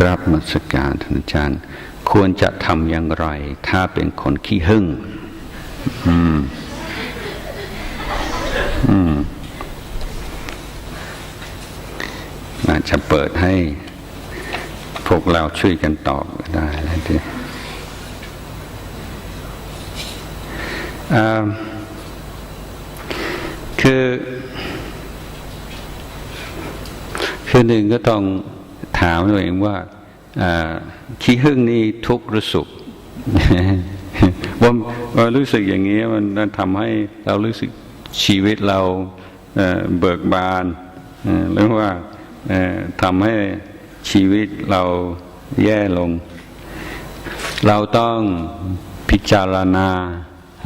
กราบมัสการท่านอาจารย์ ควรจะทำอย่างไร ถ้าเป็นคนขี้หึ่งอืม อืมอาจจะเปิดให้ พวกเราช่วยกันตอบได้แล้วทีคือ คือหนึ่งก็ต้อง ถามตัวเองว่าขี้หึ่งนี่ทุกข์หรือสุขว่ารู้สึกอย่างนี้มันทำให้เรารู้สึกชีวิตเราเบิกบานหรือว่าทำให้ชีวิตเราแย่ลง เราต้องพิจารณา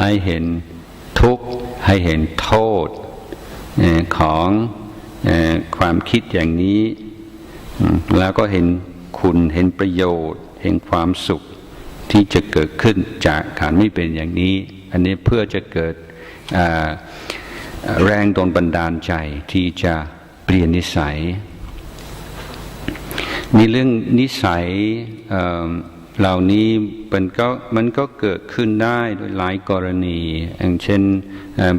ให้เห็นทุกข์ให้เห็นโทษของความคิดอย่างนี้ แล้วก็เห็นคุณเห็นประโยชน์ เห็นความสุขที่จะเกิดขึ้นจากการไม่เป็นอย่างนี้ อันนี้เพื่อจะเกิดแรงโดนบันดาลใจที่จะเปลี่ยนนิสัยมีเรื่องนิสัยเเหล่านี้มันก็มันก็เกิดขึ้นได้โดยหลายกรณีอย่างเช่น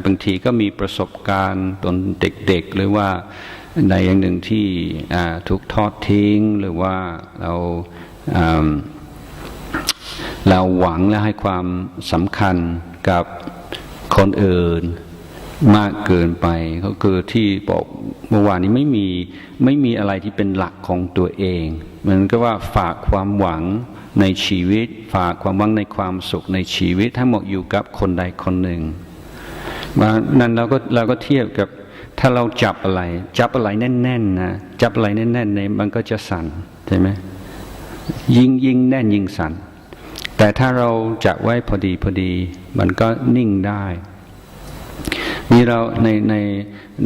บางทีก็มีประสบการณ์ตอนเด็กๆ หรือว่า ในอย่างหนึ่งที่อ่าถูกทอดทิ้งหรือว่าเราเราหวังและให้ความสำคัญกับคนอื่นมากเกินไปก็คือที่บอกเมื่อวานนี้ไม่มีไม่มีอะไรที่เป็นหลักของตัวเองเหมือนก็ว่าฝากความหวังในชีวิต ฝากความหวังในความสุขในชีวิตทั้งหมดอยู่กับคนใดคนหนึ่งนั้นเราก็เราก็เทียบกับ ถ้าเราจับอะไร จับอะไรแน่นๆนะจับอะไรแน่นๆเนี่ยมันก็จะสั่นใช่ไหมยิ่งยิงแน่นยิ่งสั่นแต่ถ้าเราจับไว้พอดีพอดี มันก็นิ่งได้มีเราในใน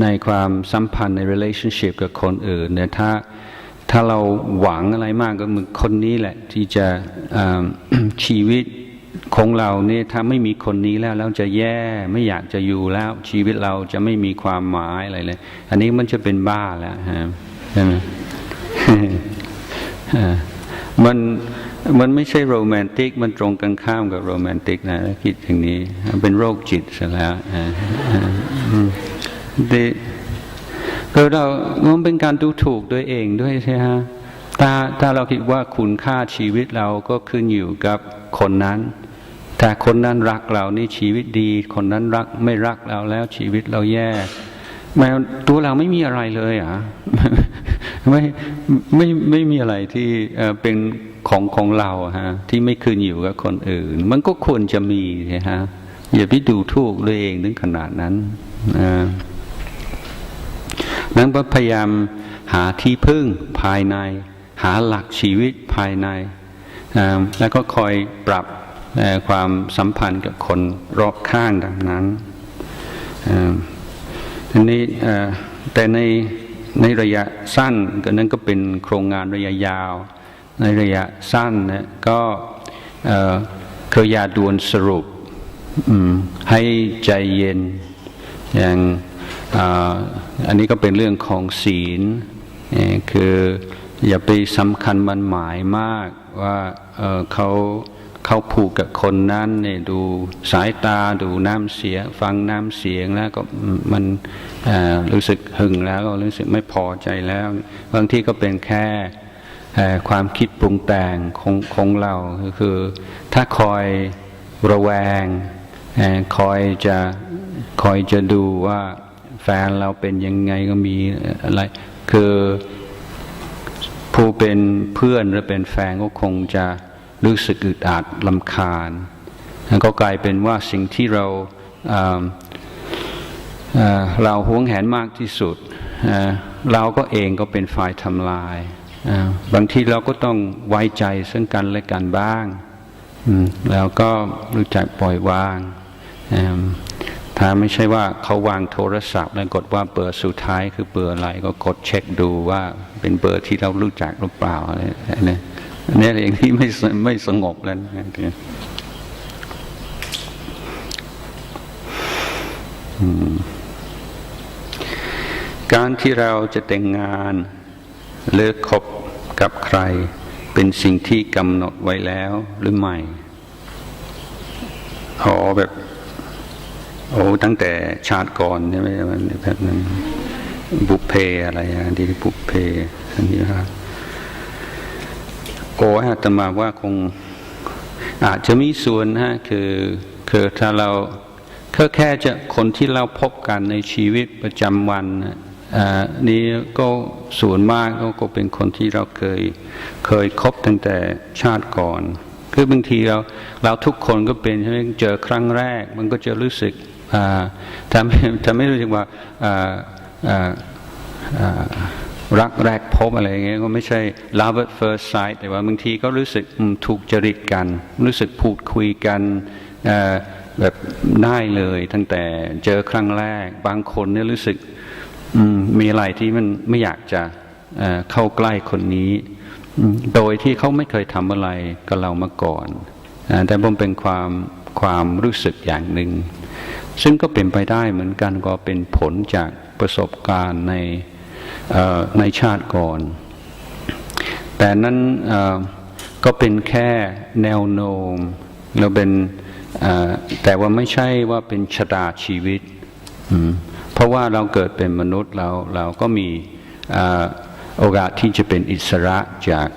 ในความสัมพันธ์ใน relationship กับคนอื่นเนี่ยถ้าถ้าเราหวังอะไรมากก็มือคนนี้แหละที่จะชีวิต ของเราเนี่ยถ้าไม่มีคนนี้แล้วเราจะแย่ไม่อยากจะอยู่แล้ว ชีวิตเราจะไม่มีความหมายอะไรเลย อันนี้มันจะเป็นบ้าแล้วฮะใช่ไหมมันมันไม่ใช่โรแมนติก มันตรงกันข้ามกับโรแมนติกนะคิดอย่างนี้ เป็นโรคจิตซะแล้วดีคือเรามันเป็นการดูถูกตัวเองด้วยใช่ฮะถ้าถ้าเราคิดว่าคุณค่าชีวิตเราก็ขึ้นอยู่กับคนนั้น แต่คนนั้นรักเรานี่ชีวิตดี คนนั้นรักไม่รักเราแล้วชีวิตเราแย่แม้ตัวเราไม่มีอะไรเลยอะไม่ไม่ไม่มีอะไรที่เป็นของของเราฮะที่ไม่คืนอยู่กับคนอื่น มันก็ควรจะมีนะฮะอย่าไปดูถูกตัวเองถึงขนาดนั้นนะนั้นก็พยายามหาที่พึ่งภายใน หาหลักชีวิตภายใน แล้วก็คอยปรับ ความสัมพันธ์กับคนรอบข้างดังนั้นอ่าทีนี้แต่ในในระยะสั้นก็นั้นก็เป็นโครงงานระยะยาว ในระยะสั้นเนี่ยก็เคยาด่วนสรุปให้ใจเย็นอย่างอ,อันนี้ก็เป็นเรื่องของศีลคืออย่าไปสำคัญมันหมายมากว่าเเขา เขาผูกกับคนนั้นเนี่ยดูสายตาดูน้ำเสียง ฟังน้ำเสียงแล้วก็มันรู้สึกหึงแล้วก็รู้สึกไม่พอใจแล้ว บางที่ก็เป็นแค่ความคิดปรุงแต่งของของเราก็คือ ถ้าคอยระแวงคอยจะคอยจะดูว่าแฟนเราเป็นยังไงก็มีอะไรคือผู้เป็นเพื่อนหรือเป็นแฟนก็คงจะ รู้สึกอึดอัดลำคาญแล้วก็กลายเป็นว่าสิ่งที่เราเเเราหวงแหนมากที่สุดเเราก็เองก็เป็นฝ่ายทำลาย บางทีเราก็ต้องไว้ใจซึ่งกันและกันบ้างแล้วก็รู้จักปล่อยวางถ้าไม่ใช่ว่าเขาวางโทรศัพท์แล้วกดว่าเบอร์สุดท้ายคือเบอร์อะไรก็กดเช็คดูว่าเป็นเบอร์ที่เรารู้จักหรือเปล่าอะไรเนี่ย นนี้เองที่ไม่สไม่สงบแล้วนะการที่เราจะแต่งงานหรือคบกับใคร เป็นสิ่งที่กำหนดไว้แล้วหรือไม่อ๋อแบบโอ้ตั้งแต่ชาติก่อนใช่ไหมแบบนั้นบุพเพอะไรอะที่บุพเพสันนิวาส โอ้อาตมาว่าคงอาจจะมีส่วนนะคือคือถ้าเราก็แค่จะคนที่เราพบกันในชีวิตประจำวันนี่ก็ส่วนมากก็ก็เป็นคนที่เราเคยเคยคบตั้งแต่ชาติก่อน คือบางทีเราเราทุกคนก็เป็นใช่ไหมเจอครั้งแรก มันก็จะรู้สึกทำให้ทำให้รู้สึกว่า รักแรกพบอะไรอย่างเงี้ยก็ไม่ใช่ love at first sight แต่ว่าบางทีก็รู้สึกถูกจริตกัน รู้สึกพูดคุยกันแบบได้เลยตั้งแต่เจอครั้งแรก บางคนเนี่ยรู้สึกมีอะไรที่มันไม่อยากจะเเข้าใกล้คนนี้ โดยที่เขาไม่เคยทำอะไรกับเรามาก่อนอแต่ผมเป็นความความรู้สึกอย่างหนึ่ง ซึ่งก็เป็นไปได้เหมือนกันก็เป็นผลจากประสบการณ์ใน ในชาติก่อน แต่นั้นก็เป็นแค่แนวโน้มเราเป็นแต่ว่าไม่ใช่ว่าเป็นชะตาชีวิต เพราะว่าเราเกิดเป็นมนุษย์เราเราก็มีโอกาสที่จะเป็นอิสระจาก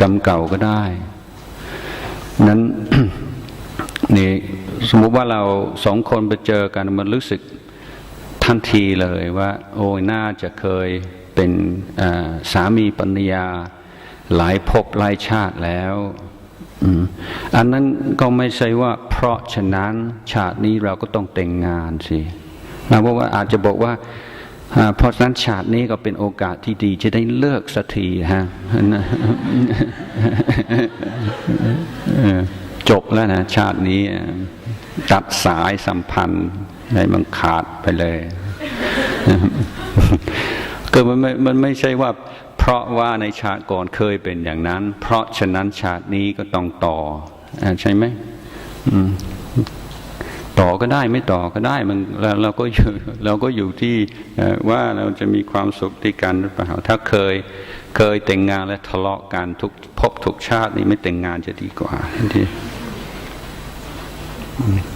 กรรมเก่าก็ได้ นั้นนี่สมมุติว่าเราสองคนไปเจอกันมันรู้สึก ทันทีเลยว่า โอ้ยน่าจะเคยเป็นสามีปัญญาหลายภพหลายชาติแล้วอันนั้นก็ไม่ใช่ว่าเพราะฉะนั้นชาตินี้เราก็ต้องแต่งงานสิเราบอกว่าอาจจะบอกว่าเพราะฉะนั้นชาตินี้ก็เป็นโอกาสที่ดีจะได้เลิกสักทีฮะ จบแล้วนะชาตินี้ตัดสายสัมพันธ์ให้มันขาดไปเลยก็มันไม่มันไม่ใช่ว่าเพราะว่าในชาติก่อนเคยเป็นอย่างนั้น เพราะฉะนั้นชาตินี้ก็ต้องต่ออใช่ไหมต่อก็ได้ไม่ต่อก็ได้มันเราเราก็อยู่เราก็อยู่ที่ว่าเราจะมีความสุขที่กันหรือเปล่าถ้าเคยเคยแต่งงานและทะเลาะกันทุกพบทุกชาตินี่ไม่แต่งงานจะดีกว่าที่ Mm.